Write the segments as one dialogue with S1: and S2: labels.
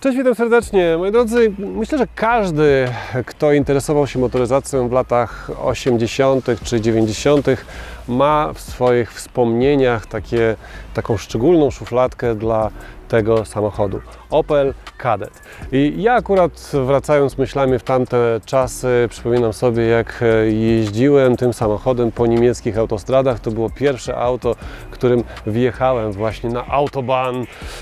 S1: Cześć, witam serdecznie. Moi drodzy, myślę, że każdy, kto interesował się motoryzacją w latach 80. czy 90., ma w swoich wspomnieniach takie, taką szczególną szufladkę dla tego samochodu. Opel Kadett. I ja akurat wracając myślami w tamte czasy, przypominam sobie jak jeździłem tym samochodem po niemieckich autostradach. To było pierwsze auto, którym wjechałem właśnie na autobahn.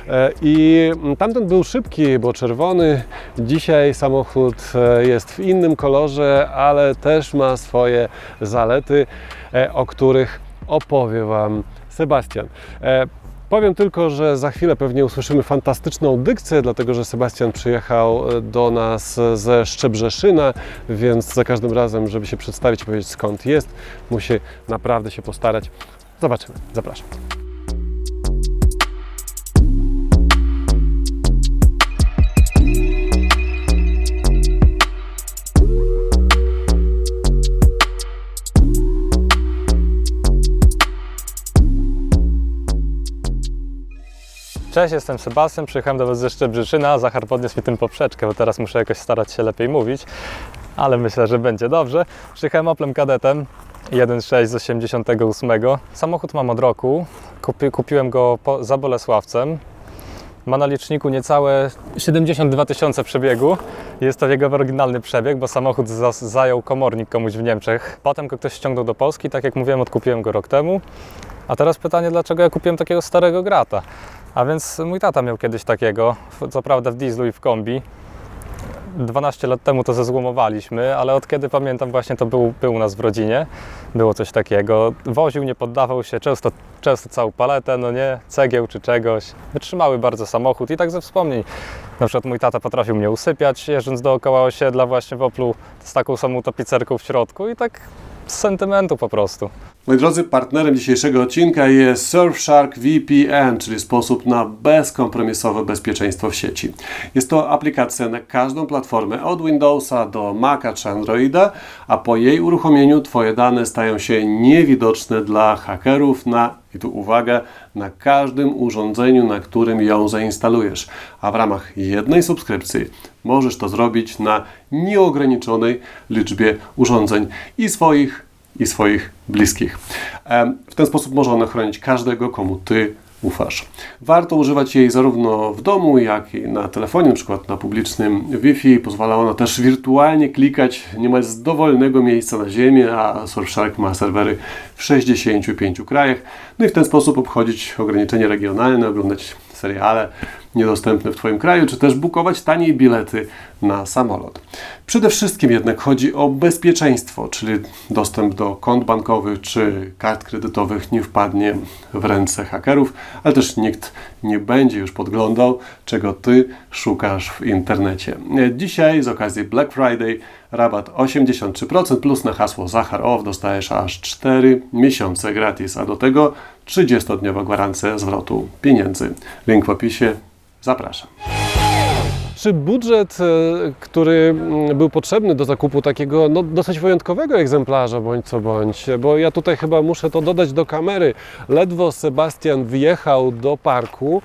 S1: E, I tamten był szybki, bo czerwony. Dzisiaj samochód e, jest w innym kolorze, ale też ma swoje zalety, e, o których opowie Wam Sebastian. E, Powiem tylko, że za chwilę pewnie usłyszymy fantastyczną dykcję, dlatego że Sebastian przyjechał e, do nas ze Szczebrzeszyna, więc za każdym razem, żeby się przedstawić i powiedzieć skąd jest, musi naprawdę się postarać. Zobaczymy. Zapraszam.
S2: Cześć, jestem Sebastian, przyjechałem do Was ze Szczebrzeszyna, Zachar podniósł mi tym poprzeczkę, bo teraz muszę jakoś starać się lepiej mówić, ale myślę, że będzie dobrze. Przyjechałem Oplem Kadetem 1.6 z 88. Samochód mam od roku, Kupi, kupiłem go po, za Bolesławcem. Ma na liczniku niecałe 72 tysiące przebiegu. Jest to jego oryginalny przebieg, bo samochód za, zajął komornik komuś w Niemczech. Potem go ktoś ściągnął do Polski, tak jak mówiłem, odkupiłem go rok temu. A teraz pytanie, dlaczego ja kupiłem takiego starego grata? A więc mój tata miał kiedyś takiego, co prawda w dieslu i w kombi. 12 lat temu to zezłomowaliśmy, ale od kiedy pamiętam właśnie to był, był u nas w rodzinie, było coś takiego. Woził, nie poddawał się, często, często całą paletę, no nie, cegieł czy czegoś. Wytrzymały bardzo samochód i tak ze wspomnień. Na przykład mój tata potrafił mnie usypiać, jeżdżąc dookoła osiedla właśnie w Oplu z taką samą tapicerką w środku i tak z sentymentu po prostu.
S1: Moi drodzy, partnerem dzisiejszego odcinka jest Surfshark VPN, czyli sposób na bezkompromisowe bezpieczeństwo w sieci. Jest to aplikacja na każdą platformę, od Windowsa do Maca czy Androida, a po jej uruchomieniu Twoje dane stają się niewidoczne dla hakerów na, i tu uwaga, na każdym urządzeniu, na którym ją zainstalujesz. A w ramach jednej subskrypcji możesz to zrobić na nieograniczonej liczbie urządzeń i swoich i swoich bliskich. W ten sposób może ona chronić każdego, komu Ty ufasz. Warto używać jej zarówno w domu, jak i na telefonie, na przykład na publicznym Wi-Fi. Pozwala ona też wirtualnie klikać niemal z dowolnego miejsca na ziemię, a Surfshark ma serwery w 65 krajach. No i w ten sposób obchodzić ograniczenia regionalne, oglądać seriale niedostępne w Twoim kraju, czy też bukować taniej bilety na samolot. Przede wszystkim jednak chodzi o bezpieczeństwo, czyli dostęp do kont bankowych czy kart kredytowych nie wpadnie w ręce hakerów, ale też nikt nie będzie już podglądał, czego Ty szukasz w internecie. Dzisiaj z okazji Black Friday rabat 83% plus na hasło Zacharow dostajesz aż 4 miesiące gratis, a do tego 30-dniowa gwarancja zwrotu pieniędzy. Link w opisie. Zapraszam. Czy budżet, e, który mm, był potrzebny do zakupu takiego no, dosyć wyjątkowego egzemplarza, bądź co bądź, bo ja tutaj chyba muszę to dodać do kamery. Ledwo Sebastian wjechał do parku,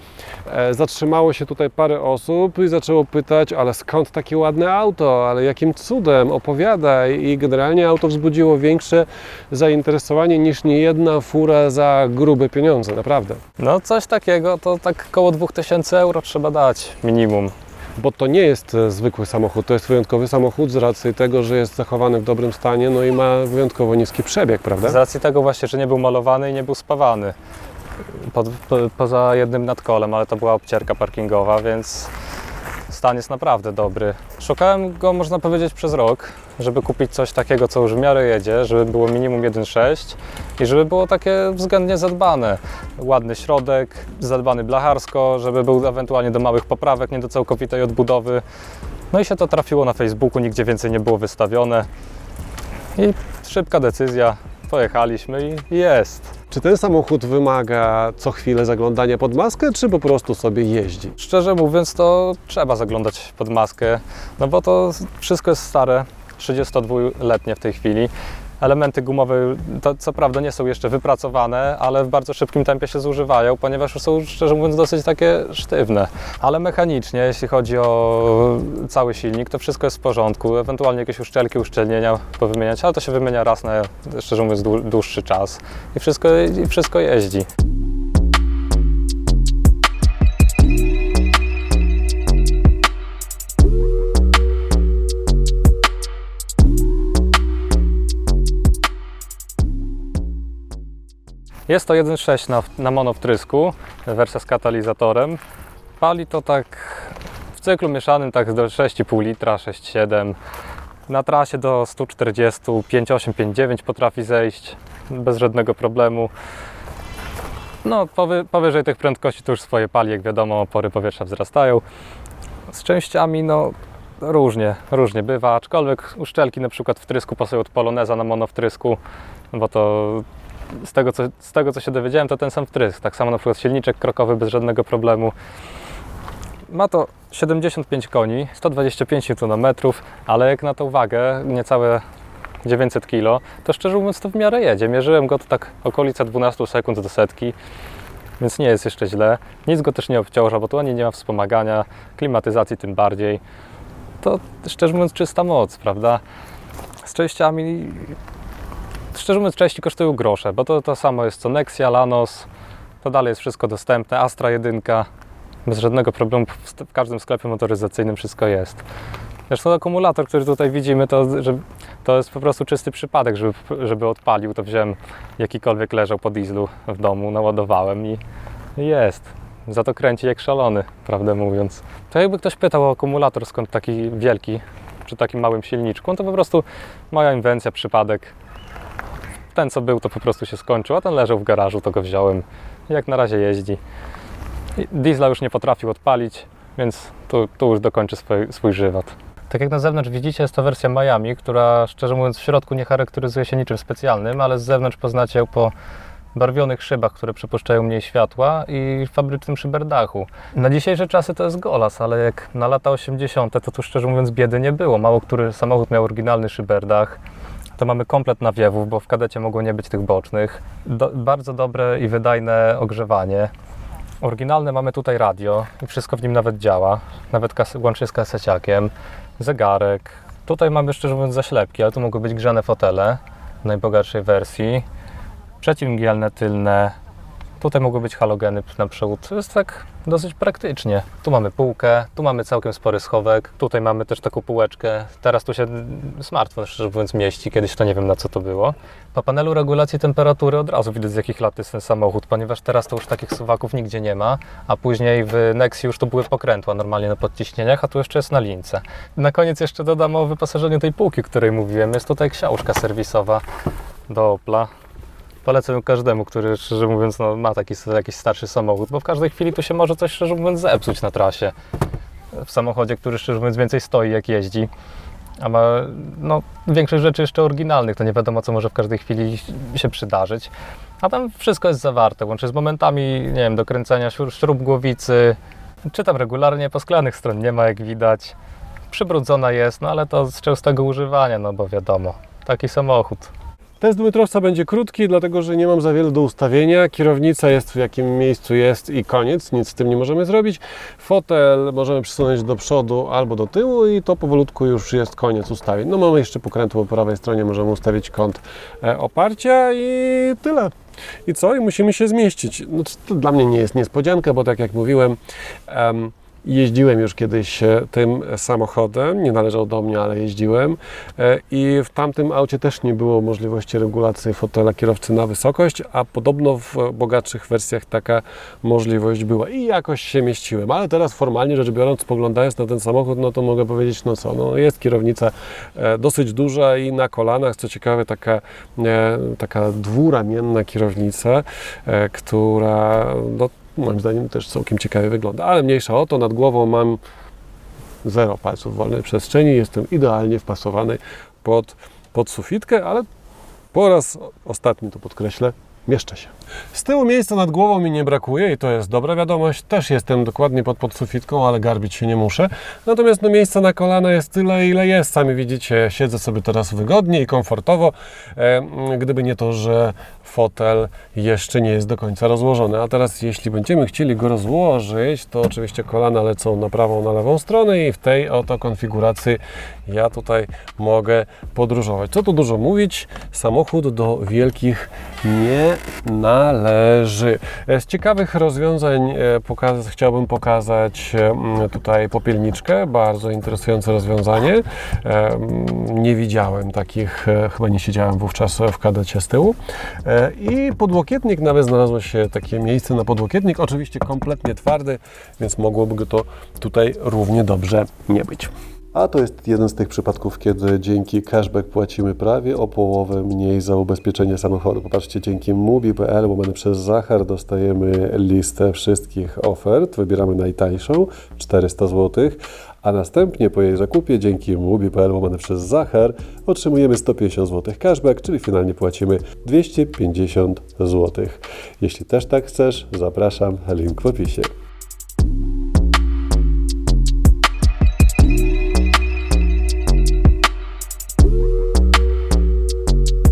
S1: e, zatrzymało się tutaj parę osób i zaczęło pytać, ale skąd takie ładne auto, ale jakim cudem, opowiadaj. I generalnie auto wzbudziło większe zainteresowanie niż niejedna fura za grube pieniądze, naprawdę.
S2: No coś takiego to tak koło 2000 euro trzeba dać minimum.
S1: Bo to nie jest e, zwykły samochód, to jest wyjątkowy samochód z racji tego, że jest zachowany w dobrym stanie, no i ma wyjątkowo niski przebieg, prawda?
S2: Z racji tego właśnie, że nie był malowany i nie był spawany. Pod, po, poza jednym nadkolem, ale to była obcierka parkingowa, więc stan jest naprawdę dobry. Szukałem go, można powiedzieć, przez rok, żeby kupić coś takiego, co już w miarę jedzie, żeby było minimum 1.6 i żeby było takie względnie zadbane. Ładny środek, zadbany blacharsko, żeby był ewentualnie do małych poprawek, nie do całkowitej odbudowy. No i się to trafiło na Facebooku, nigdzie więcej nie było wystawione. I szybka decyzja, pojechaliśmy i jest.
S1: Czy ten samochód wymaga co chwilę zaglądania pod maskę, czy po prostu sobie jeździ?
S2: Szczerze mówiąc, to trzeba zaglądać pod maskę, no bo to wszystko jest stare, 32-letnie w tej chwili. Elementy gumowe, to co prawda nie są jeszcze wypracowane, ale w bardzo szybkim tempie się zużywają, ponieważ są szczerze mówiąc dosyć takie sztywne. Ale mechanicznie, jeśli chodzi o cały silnik, to wszystko jest w porządku. Ewentualnie jakieś uszczelki, uszczelnienia powymieniać, ale to się wymienia raz na, szczerze mówiąc, dłu- dłuższy czas i wszystko, i wszystko jeździ. Jest to 1.6 na, na monowtrysku, wersja z katalizatorem. Pali to tak w cyklu mieszanym tak do 6,5 litra, 6,7. Na trasie do 140, 5,8, 5,9 potrafi zejść bez żadnego problemu. No, powy, powyżej tych prędkości to już swoje pali, jak wiadomo, opory powietrza wzrastają. Z częściami, no, różnie, różnie bywa, aczkolwiek uszczelki na przykład w trysku pasują od Poloneza na monowtrysku, bo to z tego, co, z tego, co się dowiedziałem, to ten sam wtrysk. Tak samo na przykład silniczek krokowy bez żadnego problemu. Ma to 75 koni, 125 Nm, ale jak na tą wagę, niecałe 900 kg, to szczerze mówiąc to w miarę jedzie. Mierzyłem go to tak okolica 12 sekund do setki, więc nie jest jeszcze źle. Nic go też nie obciąża, bo tu ani nie ma wspomagania, klimatyzacji tym bardziej. To szczerze mówiąc czysta moc, prawda? Z częściami szczerze mówiąc, części kosztują grosze, bo to to samo jest co Nexia, Lanos, to dalej jest wszystko dostępne, Astra 1, bez żadnego problemu w, każdym sklepie motoryzacyjnym wszystko jest. Zresztą akumulator, który tutaj widzimy, to, że, to jest po prostu czysty przypadek, żeby, żeby odpalił, to wziąłem jakikolwiek leżał po dieslu w domu, naładowałem i jest. Za to kręci jak szalony, prawdę mówiąc. To jakby ktoś pytał o akumulator, skąd taki wielki, przy takim małym silniczku, no to po prostu moja inwencja, przypadek ten co był to po prostu się skończył, a ten leżał w garażu, to go wziąłem. Jak na razie jeździ. Diesla już nie potrafił odpalić, więc tu, tu już dokończy swój, swój żywot. Tak jak na zewnątrz widzicie, jest to wersja Miami, która szczerze mówiąc w środku nie charakteryzuje się niczym specjalnym, ale z zewnątrz poznacie ją po barwionych szybach, które przepuszczają mniej światła i fabrycznym szyberdachu. Na dzisiejsze czasy to jest golas, ale jak na lata 80. to tu szczerze mówiąc biedy nie było. Mało który samochód miał oryginalny szyberdach. To mamy komplet nawiewów, bo w kadecie mogło nie być tych bocznych. Do, bardzo dobre i wydajne ogrzewanie. Oryginalne mamy tutaj radio i wszystko w nim nawet działa, nawet kas- łącznie z kaseciakiem, zegarek. Tutaj mamy szczerze mówiąc zaślepki, ale tu mogły być grzane fotele w najbogatszej wersji. Przeciwmgielne tylne. Tutaj mogły być halogeny na przód. To jest tak dosyć praktycznie. Tu mamy półkę, tu mamy całkiem spory schowek. Tutaj mamy też taką półeczkę. Teraz tu się smartfon, szczerze mówiąc, mieści. Kiedyś to nie wiem na co to było. Po panelu regulacji temperatury od razu widać z jakich lat jest ten samochód, ponieważ teraz to już takich suwaków nigdzie nie ma, a później w Nexi już to były pokrętła normalnie na podciśnieniach, a tu jeszcze jest na lince. Na koniec jeszcze dodam o wyposażeniu tej półki, o której mówiłem. Jest tutaj książka serwisowa do Opla. Polecam każdemu, który szczerze mówiąc no, ma taki jakiś starszy samochód, bo w każdej chwili tu się może coś szczerze mówiąc zepsuć na trasie. W samochodzie, który szczerze mówiąc więcej stoi jak jeździ. A ma no, większość rzeczy jeszcze oryginalnych, to nie wiadomo co może w każdej chwili się przydarzyć. A tam wszystko jest zawarte, łącznie z momentami, nie wiem, dokręcania śrub, głowicy. Czytam regularnie, posklejanych stron nie ma jak widać. Przybrudzona jest, no ale to z częstego używania, no bo wiadomo, taki samochód.
S1: Test Dmytrowca będzie krótki, dlatego że nie mam za wiele do ustawienia. Kierownica jest w jakim miejscu jest i koniec, nic z tym nie możemy zrobić. Fotel możemy przesunąć do przodu albo do tyłu i to powolutku już jest koniec ustawień. No mamy jeszcze pokrętło po prawej stronie, możemy ustawić kąt e, oparcia i tyle. I co? I musimy się zmieścić. No, to dla mnie nie jest niespodzianka, bo tak jak mówiłem, em, Jeździłem już kiedyś e, tym samochodem, nie należał do mnie, ale jeździłem. E, i w tamtym aucie też nie było możliwości regulacji fotela kierowcy na wysokość, a podobno w bogatszych wersjach taka możliwość była. I jakoś się mieściłem, ale teraz formalnie rzecz biorąc, spoglądając na ten samochód, no to mogę powiedzieć, no co, no jest kierownica e, dosyć duża i na kolanach, co ciekawe taka, taka dwuramienna kierownica, która no, moim zdaniem też całkiem ciekawie wygląda, ale mniejsza o to, nad głową mam zero palców wolnej przestrzeni, jestem idealnie wpasowany pod, pod sufitkę, ale po raz ostatni to podkreślę, mieszczę się. Z tyłu miejsca nad głową mi nie brakuje i to jest dobra wiadomość. Też jestem dokładnie pod podsufitką, ale garbić się nie muszę. Natomiast no, miejsca na kolana jest tyle, ile jest. Sami widzicie, siedzę sobie teraz wygodnie i komfortowo. E, m, gdyby nie to, że fotel jeszcze nie jest do końca rozłożony. A teraz, jeśli będziemy chcieli go rozłożyć, to oczywiście kolana lecą na prawą, na lewą stronę i w tej oto konfiguracji ja tutaj mogę podróżować. Co tu dużo mówić, samochód do wielkich nie należy. E, Z ciekawych rozwiązań e, pokaz chciałbym pokazać e, tutaj popielniczkę, bardzo interesujące rozwiązanie. Nie widziałem takich, chyba nie siedziałem wówczas w kadecie z tyłu. I podłokietnik, nawet znalazło się takie miejsce na podłokietnik, oczywiście kompletnie twardy, więc mogłoby go to tutaj równie dobrze nie być. A to jest jeden z tych przypadków, kiedy dzięki cashback płacimy prawie o połowę mniej za ubezpieczenie samochodu. Popatrzcie, dzięki mubi.pl łamane przez Zachar dostajemy listę wszystkich ofert, wybieramy najtańszą, 400 zł, a następnie po jej zakupie dzięki mubi.pl łamane przez Zachar otrzymujemy 150 zł cashback, czyli finalnie płacimy 250 zł. Jeśli też tak chcesz, zapraszam, link w opisie.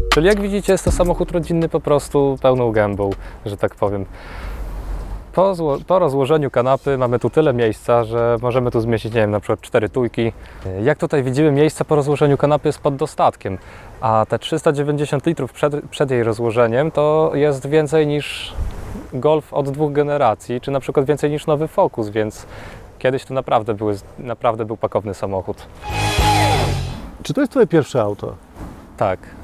S2: Czyli jak widzicie, jest to samochód rodzinny po prostu pełną gębą, że tak powiem. Po, po rozłożeniu kanapy mamy tu tyle miejsca, że możemy tu zmieścić, nie wiem, na przykład cztery tujki. Jak tutaj widzimy, miejsce po rozłożeniu kanapy jest pod dostatkiem, a te 390 litrów przed, przed jej rozłożeniem to jest więcej niż Golf od dwóch generacji, czy na przykład więcej niż nowy Focus, więc kiedyś to naprawdę, były, naprawdę był pakowny samochód.
S1: Czy to jest Twoje pierwsze auto?
S2: Tak.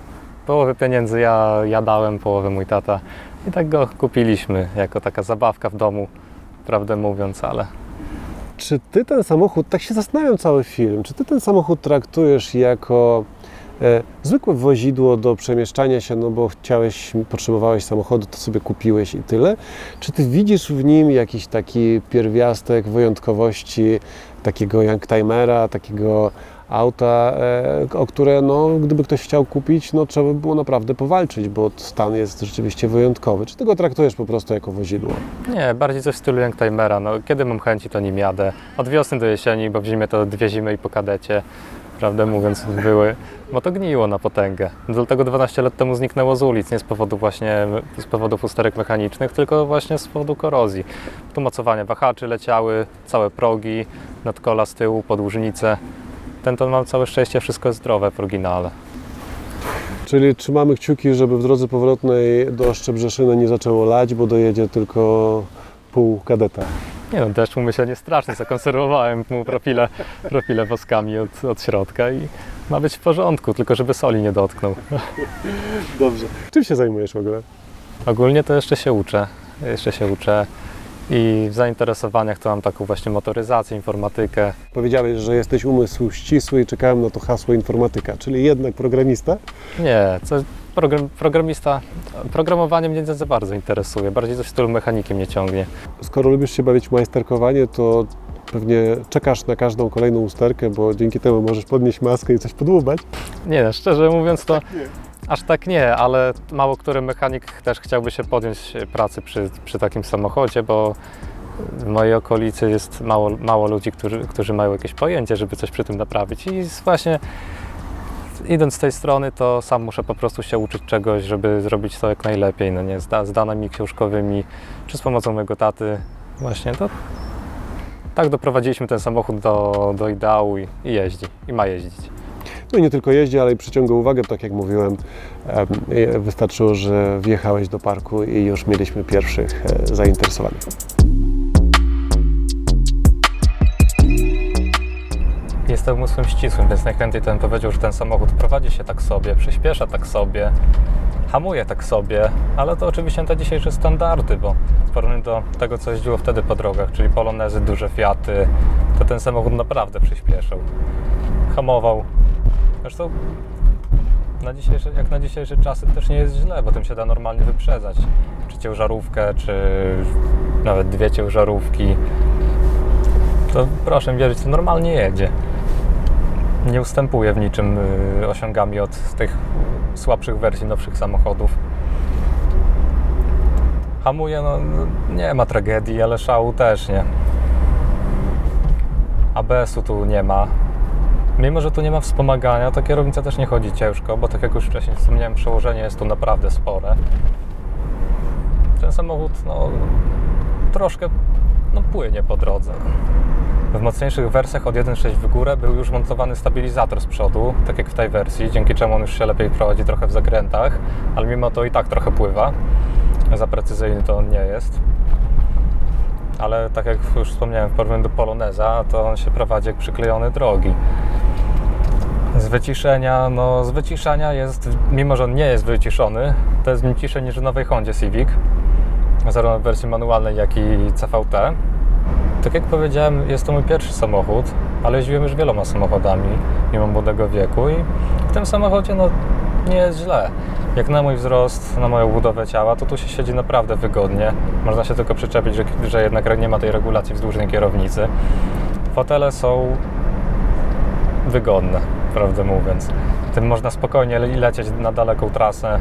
S2: Połowę pieniędzy ja, ja dałem, połowę mój tata. I tak go kupiliśmy jako taka zabawka w domu, prawdę mówiąc, ale
S1: Czy ty ten samochód, tak się zastanawiam cały film, czy ty ten samochód traktujesz jako e, zwykłe wozidło do przemieszczania się, no bo chciałeś, potrzebowałeś samochodu, to sobie kupiłeś i tyle? Czy ty widzisz w nim jakiś taki pierwiastek wyjątkowości takiego youngtimera, takiego auta, e, o które no, gdyby ktoś chciał kupić, no trzeba by było naprawdę powalczyć, bo stan jest rzeczywiście wyjątkowy. Czy ty go traktujesz po prostu jako wozidło?
S2: nie, bardziej coś w stylu Youngtimera. No, kiedy mam chęci, to nim jadę. Od wiosny do jesieni, bo w zimie to dwie zimy i po kadecie, prawdę mówiąc, były, bo to gniło na potęgę. Dlatego 12 lat temu zniknęło z ulic, nie z powodu właśnie, z powodów usterek mechanicznych, tylko właśnie z powodu korozji. Tu mocowania wahaczy leciały, całe progi, nadkola z tyłu, podłużnice. Ten to mam całe szczęście, wszystko jest zdrowe w oryginale.
S1: Czyli trzymamy kciuki, żeby w drodze powrotnej do Szczebrzeszyna nie zaczęło lać, bo dojedzie tylko pół kadeta.
S2: Nie no, deszcz mu myślę nie straszny, zakonserwowałem mu profile, profile woskami od, od środka i ma być w porządku, tylko żeby soli nie dotknął.
S1: Dobrze. Czym się zajmujesz w ogóle?
S2: Ogólnie to jeszcze się uczę, jeszcze się uczę i w zainteresowaniach to mam taką właśnie motoryzację, informatykę.
S1: Powiedziałeś, że jesteś umysł ścisły i czekałem na to hasło informatyka, czyli jednak programista.
S2: Nie, co, program, programista, programowanie mnie nie za bardzo interesuje, bardziej coś w stylu mechaniki mnie ciągnie.
S1: Skoro lubisz się bawić w majsterkowanie, to pewnie czekasz na każdą kolejną usterkę, bo dzięki temu możesz podnieść maskę i coś podłubać.
S2: Nie, szczerze mówiąc to aż tak nie, ale mało który mechanik też chciałby się podjąć pracy przy, przy takim samochodzie, bo w mojej okolicy jest mało, mało ludzi, którzy, którzy mają jakieś pojęcie, żeby coś przy tym naprawić. I właśnie idąc z tej strony, to sam muszę po prostu się uczyć czegoś, żeby zrobić to jak najlepiej, no nie, z, da, z danymi książkowymi, czy z pomocą mojego taty. Właśnie to tak doprowadziliśmy ten samochód do, do ideału i, i jeździ, i ma jeździć.
S1: No i nie tylko jeździ, ale i przyciąga uwagę, tak jak mówiłem. em, Wystarczyło, że wjechałeś do parku i już mieliśmy pierwszych e, zainteresowanych.
S2: Jestem umysłem ścisłym, więc najchętniej to bym powiedział, że ten samochód prowadzi się tak sobie, przyspiesza tak sobie, hamuje tak sobie, ale to oczywiście te dzisiejsze standardy, bo w porównaniu do tego, co jeździło wtedy po drogach, czyli polonezy, duże Fiaty, to ten samochód naprawdę przyspieszał. Hamował. Zresztą na dzisiejsze, jak na dzisiejsze czasy też nie jest źle, bo tym się da normalnie wyprzedzać. Czy ciężarówkę, czy nawet dwie ciężarówki. To proszę wierzyć, to normalnie jedzie nie ustępuje w niczym y, osiągami od tych słabszych wersji nowszych samochodów. Hamuje, no no, nie ma tragedii, ale szału też nie. ABS-u tu nie ma. Mimo, że tu nie ma wspomagania, to kierownica też nie chodzi ciężko, bo tak jak już wcześniej wspomniałem, przełożenie jest tu naprawdę spore. Ten samochód, no, troszkę no, płynie po drodze. W mocniejszych wersjach od 1.6 w górę był już montowany stabilizator z przodu, tak jak w tej wersji, dzięki czemu on już się lepiej prowadzi trochę w zakrętach, ale mimo to i tak trochę pływa. Za precyzyjny to on nie jest. Ale tak jak już wspomniałem, w porównaniu do Poloneza, to on się prowadzi jak przyklejony drogi. Z wyciszenia, no z wyciszania jest, mimo że on nie jest wyciszony, to jest nim ciszej niż w nowej Hondzie Civic, zarówno w wersji manualnej, jak i CVT. Tak jak powiedziałem, jest to mój pierwszy samochód, ale jeździłem już wieloma samochodami, mimo młodego wieku i w tym samochodzie no, nie jest źle. Jak na mój wzrost, na moją budowę ciała, to tu się siedzi naprawdę wygodnie. Można się tylko przyczepić, że, że jednak nie ma tej regulacji wzdłużnej kierownicy. Fotele są wygodne, prawdę mówiąc. Tym można spokojnie le- lecieć na daleką trasę.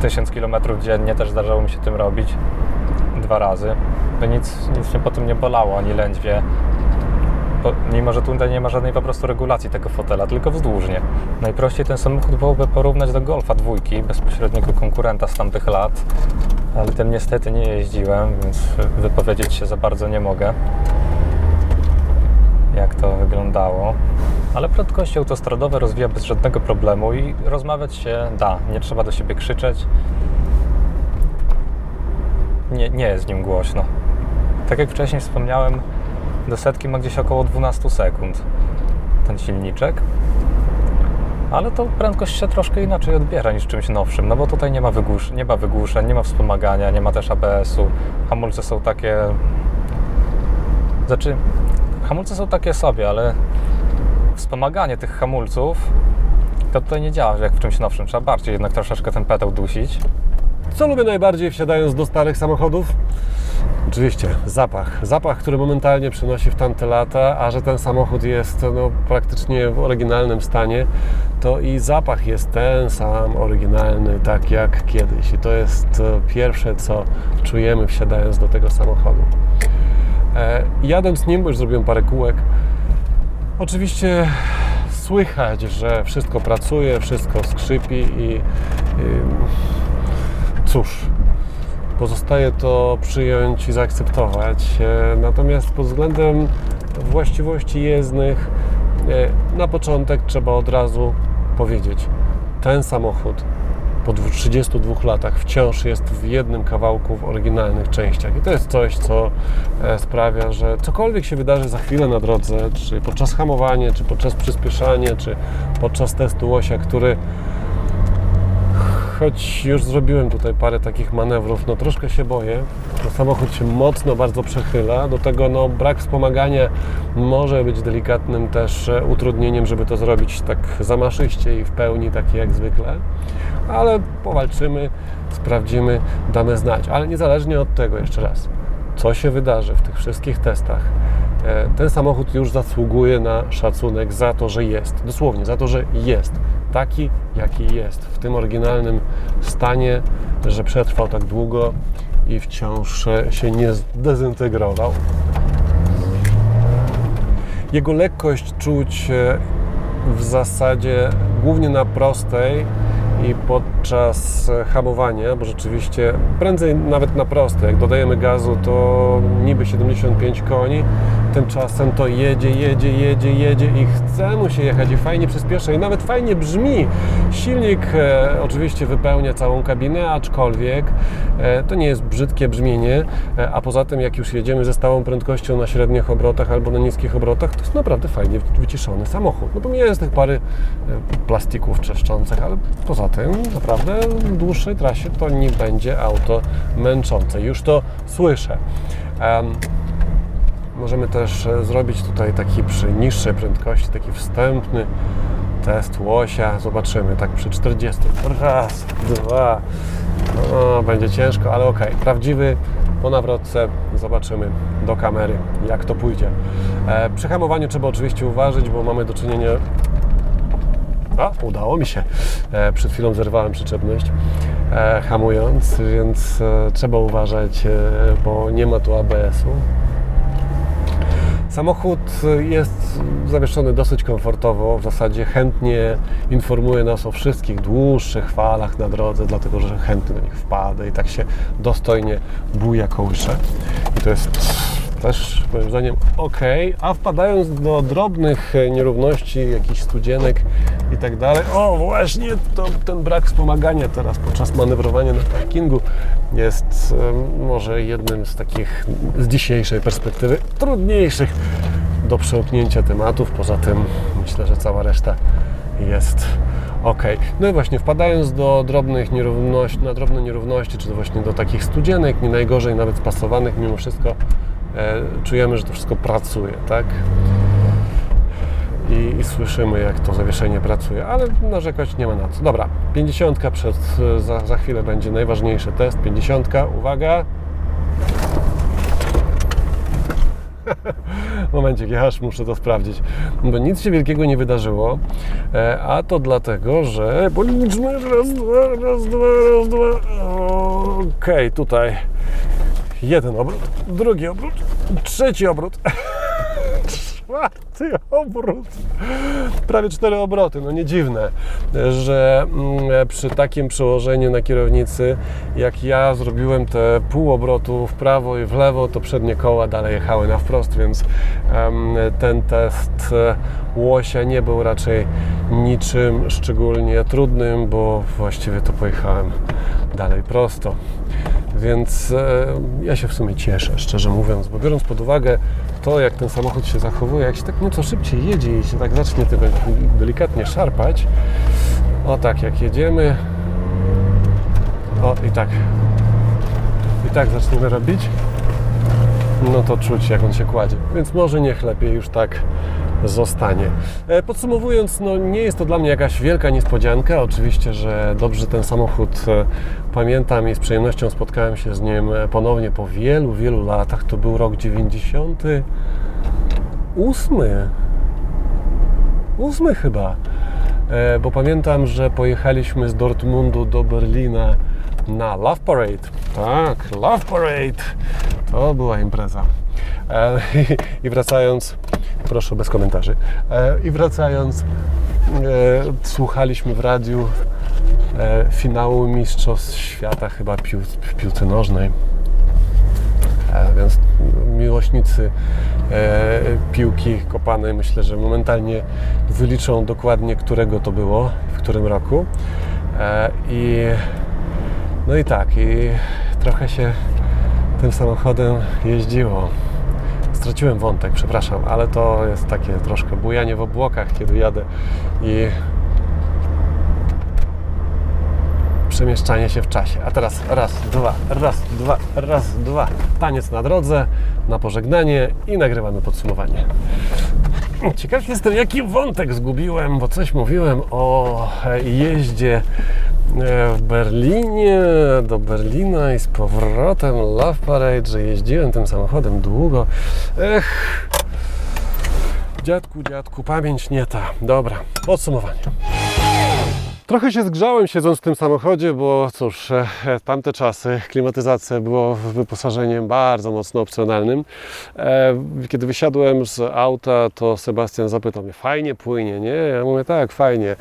S2: 1000 km dziennie też zdarzało mi się tym robić dwa razy. To nic, nic mnie po tym nie bolało, ani lędźwie. Po, mimo, że tutaj nie ma żadnej po prostu regulacji tego fotela, tylko wzdłużnie. Najprościej ten samochód byłoby porównać do Golfa dwójki, bezpośredniego konkurenta z tamtych lat, ale tym niestety nie jeździłem, więc wypowiedzieć się za bardzo nie mogę, jak to wyglądało. Ale prędkości autostradowe rozwija bez żadnego problemu i rozmawiać się da, nie trzeba do siebie krzyczeć. Nie, nie jest nim głośno. Tak jak wcześniej wspomniałem, do setki ma gdzieś około 12 sekund ten silniczek. Ale to prędkość się troszkę inaczej odbiera niż czymś nowszym, no bo tutaj nie ma, wygłusz, nie ma wygłuszeń, nie ma wspomagania, nie ma też ABS-u. Hamulce są takie. Znaczy, hamulce są takie sobie, ale wspomaganie tych hamulców to tutaj nie działa jak w czymś nowszym. Trzeba bardziej jednak troszeczkę ten pedał dusić.
S1: Co lubię najbardziej wsiadając do starych samochodów? Oczywiście zapach. Zapach, który momentalnie przenosi w tamte lata, a że ten samochód jest no, praktycznie w oryginalnym stanie, to i zapach jest ten sam oryginalny, tak jak kiedyś. I to jest e, pierwsze, co czujemy wsiadając do tego samochodu. E, jadąc nim, bo już zrobiłem parę kółek, oczywiście słychać, że wszystko pracuje, wszystko skrzypi i cóż, pozostaje to przyjąć i zaakceptować. E, Natomiast pod względem właściwości jezdnych, e, na początek trzeba od razu powiedzieć, ten samochód po dwu- 32 latach wciąż jest w jednym kawałku w oryginalnych częściach. I to jest coś, co e, sprawia, że cokolwiek się wydarzy za chwilę na drodze, czy podczas hamowania, czy podczas przyspieszania, czy podczas testu łosia, który choć już zrobiłem tutaj parę takich manewrów, no troszkę się boję. Samochód się mocno bardzo przechyla. Do tego no, brak wspomagania może być delikatnym też e, utrudnieniem, żeby to zrobić tak zamaszyście i w pełni, tak jak zwykle. Ale powalczymy, sprawdzimy, damy znać. Ale niezależnie od tego, jeszcze raz, co się wydarzy w tych wszystkich testach, e, ten samochód już zasługuje na szacunek za to, że jest. Dosłownie, za to, że jest. Taki, jaki jest. W tym oryginalnym stanie, że przetrwał tak długo i wciąż się nie zdezintegrował. Jego lekkość czuć e, w zasadzie głównie na prostej i podczas e, hamowania, bo rzeczywiście prędzej nawet na prostej, jak dodajemy gazu, to niby 75 koni, tymczasem to jedzie, jedzie, jedzie, jedzie i chce mu się jechać i fajnie przyspiesza i nawet fajnie brzmi. Silnik e, oczywiście wypełnia całą kabinę, aczkolwiek e, to nie jest brzydkie brzmienie, e, a poza tym jak już jedziemy ze stałą prędkością na średnich obrotach albo na niskich obrotach, to jest naprawdę fajnie wyciszony samochód. No pomijając tych pary e, plastików trzeszczących, ale poza tym naprawdę w dłuższej trasie to nie będzie auto męczące. Już to słyszę. Możemy też e, zrobić tutaj taki przy niższej prędkości, taki wstępny test łosia. Zobaczymy, tak przy 40. Raz, dwa. No, będzie ciężko, ale ok. Prawdziwy po nawrotce zobaczymy do kamery, jak to pójdzie. E, przy hamowaniu trzeba oczywiście uważać, bo mamy do czynienia A, udało mi się. E, przed chwilą zerwałem przyczepność e, hamując, więc e, trzeba uważać, e, bo nie ma tu ABS-u. Samochód jest zawieszony dosyć komfortowo, w zasadzie chętnie informuje nas o wszystkich dłuższych falach na drodze, dlatego że chętnie do nich wpada i tak się dostojnie buja kołysze. I to jest też moim zdaniem ok, a wpadając do drobnych e, nierówności, jakichś studzienek i tak dalej, o właśnie to, ten brak wspomagania teraz podczas manewrowania na parkingu jest może jednym z takich z dzisiejszej perspektywy trudniejszych do przełknięcia tematów. Poza tym myślę, że cała reszta jest ok. No i właśnie wpadając do drobnych nierówności, na drobne nierówności, czy to właśnie do takich studzienek, nie najgorzej nawet spasowanych, mimo wszystko czujemy, że to wszystko pracuje, tak? I, I słyszymy, jak to zawieszenie pracuje, ale narzekać nie ma na co. Dobra, 50 przed, za, za chwilę będzie najważniejszy test. 50, uwaga. Momencik, ja aż muszę to sprawdzić, bo nic się wielkiego nie wydarzyło, e, a to dlatego, że policzmy raz, dwa, raz, dwa, raz, dwa, okej, tutaj jeden obrót, drugi obrót, trzeci obrót, czwarty obrót, prawie cztery obroty, no nie dziwne, że mm, przy takim przełożeniu na kierownicy, jak ja zrobiłem te pół obrotu w prawo i w lewo, to przednie koła dalej jechały na wprost, więc ten test łosia nie był raczej niczym szczególnie trudnym, bo właściwie to pojechałem dalej prosto. Więc e, ja się w sumie cieszę, szczerze mówiąc, bo biorąc pod uwagę to, jak ten samochód się zachowuje, jak się tak nieco szybciej jedzie i się tak zacznie delikatnie szarpać, o tak, jak jedziemy, o i tak, i tak zaczniemy robić, no to czuć, jak on się kładzie. Więc może niech lepiej już tak zostanie. E, Podsumowując, no nie jest to dla mnie jakaś wielka niespodzianka. Oczywiście, że dobrze ten samochód e, pamiętam i z przyjemnością spotkałem się z nim e, ponownie po wielu, wielu latach. To był rok 98. Ósmy chyba. Bo pamiętam, że pojechaliśmy z Dortmundu do Berlina na Love Parade. Tak, Love Parade. To była impreza. E, I wracając, proszę bez komentarzy. E, I wracając, e, słuchaliśmy w radiu e, finału Mistrzostw Świata chyba pił, w piłce nożnej. E, Więc miłośnicy e, piłki kopanej myślę, że momentalnie wyliczą dokładnie, którego to było, w którym roku. E, I no i tak, i trochę się tym samochodem jeździło. Straciłem wątek, przepraszam, ale to jest takie troszkę bujanie w obłokach, kiedy jadę i przemieszczanie się w czasie. A teraz raz, dwa, raz, dwa, raz, dwa. Taniec na drodze, na pożegnanie i nagrywamy podsumowanie. Ciekaw jestem, jaki wątek zgubiłem, bo coś mówiłem o jeździe w Berlinie, do Berlina i z powrotem Love Parade, że jeździłem tym samochodem długo. Ech, dziadku, dziadku, pamięć nie ta. Dobra, podsumowanie. Trochę się zgrzałem siedząc w tym samochodzie, bo cóż, e, tamte czasy klimatyzacja była wyposażeniem bardzo mocno opcjonalnym. E, Kiedy wysiadłem z auta, to Sebastian zapytał mnie, fajnie płynie, nie? Ja mówię, tak, fajnie.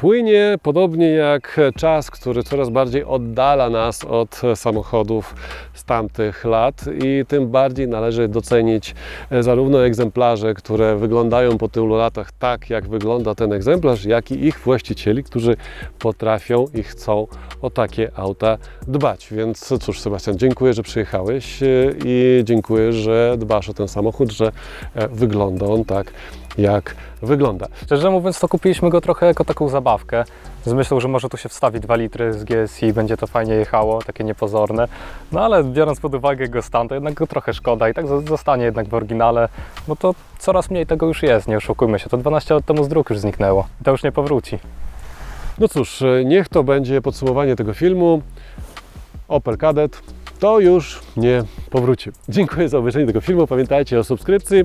S1: Płynie podobnie jak czas, który coraz bardziej oddala nas od samochodów z tamtych lat i tym bardziej należy docenić e, zarówno egzemplarze, które wyglądają po tylu latach tak, jak wygląda ten egzemplarz, jak i ich właścicieli, którzy potrafią i chcą o takie auta dbać. Więc cóż, Sebastian, dziękuję, że przyjechałeś e, i dziękuję, że dbasz o ten samochód, że e, wygląda on tak, jak wygląda.
S2: Szczerze mówiąc, to kupiliśmy go trochę jako taką zabawkę, z myślą, że może tu się wstawi 2 litry z GSI i będzie to fajnie jechało, takie niepozorne. No ale biorąc pod uwagę jego stan, to jednak go trochę szkoda i tak zo- zostanie jednak w oryginale, bo to coraz mniej tego już jest, nie oszukujmy się. To 12 lat temu z dróg już zniknęło. To już nie powróci.
S1: No cóż, e, niech to będzie podsumowanie tego filmu. Opel Kadett to już nie powróci. Dziękuję za obejrzenie tego filmu. Pamiętajcie o subskrypcji.